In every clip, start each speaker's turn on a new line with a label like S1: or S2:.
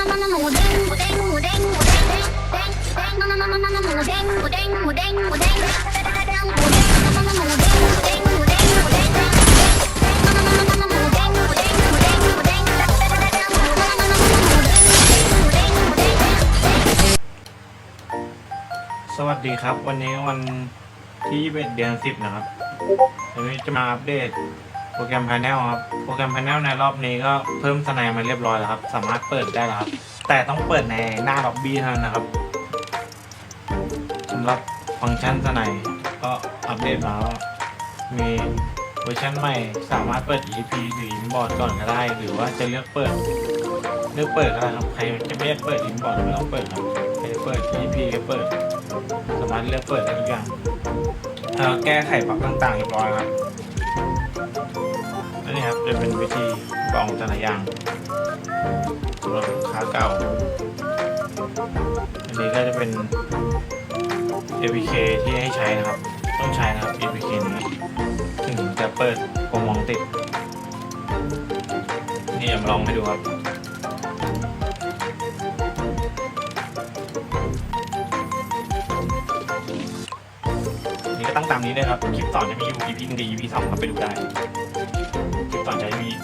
S1: สวัสดีครับ วันนี้วันที่21เดือน10 นะครับวันนี้จะมาอัปเดต โปรแกรม Panel ครับ โปรแกรม Panel ในรอบนี้ก็เพิ่มสไนมาเรียบร้อยแล้วครับ สามารถเปิดได้แล้วครับ แต่ต้องเปิดในหน้าล็อบบี้เท่านั้นนะครับสำหรับฟังก์ชันสไนก็อัปเดตมาแล้วมีเวอร์ชันใหม่สามารถเปิด EP หรือ Inboard ก่อนก็ได้ หรือว่าจะเลือกเปิด เลือกเปิดก็ได้ครับ ใครจะไม่อยากเปิด Inboard ไม่ต้องเปิดครับใครเปิด EP ก็เปิด สามารถเลือกเปิดได้ทุกอย่างแก้ไขบั๊กต่างๆเรียบร้อยครับ จะเป็นวิธีกรองแต่ละอย่างสำหรับลูกค้าเก่า อันนี้ก็จะเป็น APK ที่ให้ใช้นะครับ ต้องใช้นะครับ APK นี้ถึงจะเปิดโปรมองติด นี่ผมลองให้ดูครับนี่ก็ตั้งตามนี้เลยครับ คลิปต่อจะมีอยู่ EP หนึ่งกับ EP สองครับไปดูได้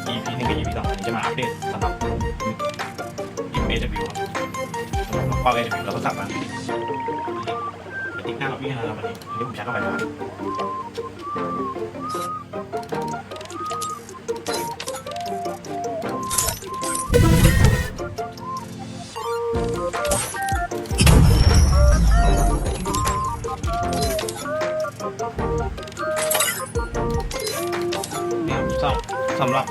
S1: EP หนึ่งกับ EP สองอันนี้จะมาอัปเดตสำหรับ MAW ครับสำหรับล็อกเป้า AW เราก็สับมาติ๊กหน้าล็อบบี้นะครับวันนี้อันนี้ผมใช้เข้าไปนะครับ สำหรับ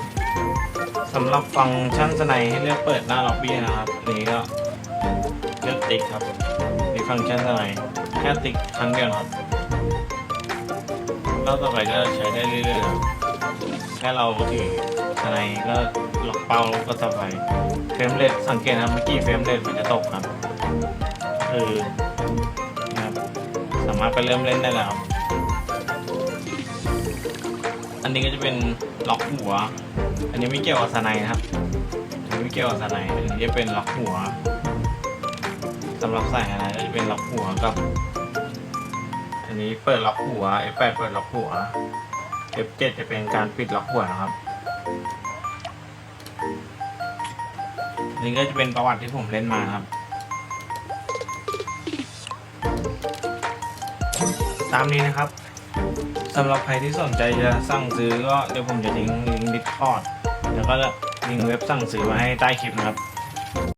S1: สำหรับฟังก์ชันสไนให้เลือกเปิดหน้าล็อบบี้นะครับอันนี้ก็เลือกติ๊กครับมีฟังก์ชันสไนแค่ติ๊กครั้งเดียวนะครับรอบต่อไปก็ใช้ได้เรื่อยๆครับแค่เราถือสไนก็ล็อกเป้าก็สบายเฟรมเรทสังเกตนะครับเมื่อกี้เฟรมเรทมันจะตกครับ คือนะครับสามารถไปเริ่มเล่นได้แล้วครับ อันนี้ก็จะเป็นล็อกหัว อันนี้ไม่เกี่ยวกับสไนนะครับ อันนี้ไม่เกี่ยวกับสไนอันนี้จะเป็นล็อกหัวสำหรับใส่อะไรก็จะเป็นล็อกหัวกับ อันนี้เปิดล็อกหัว F8 เปิดล็อกหัว F7 จะเป็นการปิดล็อกหัวนะครับอันนี้ก็จะเป็นประวัติที่ผมเล่นมาครับ ตามนี้นะครับ สำหรับใครที่สนใจจะสั่งซื้อก็เดี๋ยวผมจะทิ้งลิงก์ดิสคอร์ดแล้วก็ลิงก์เว็บสั่งซื้อมาให้ใต้คลิปนะครับ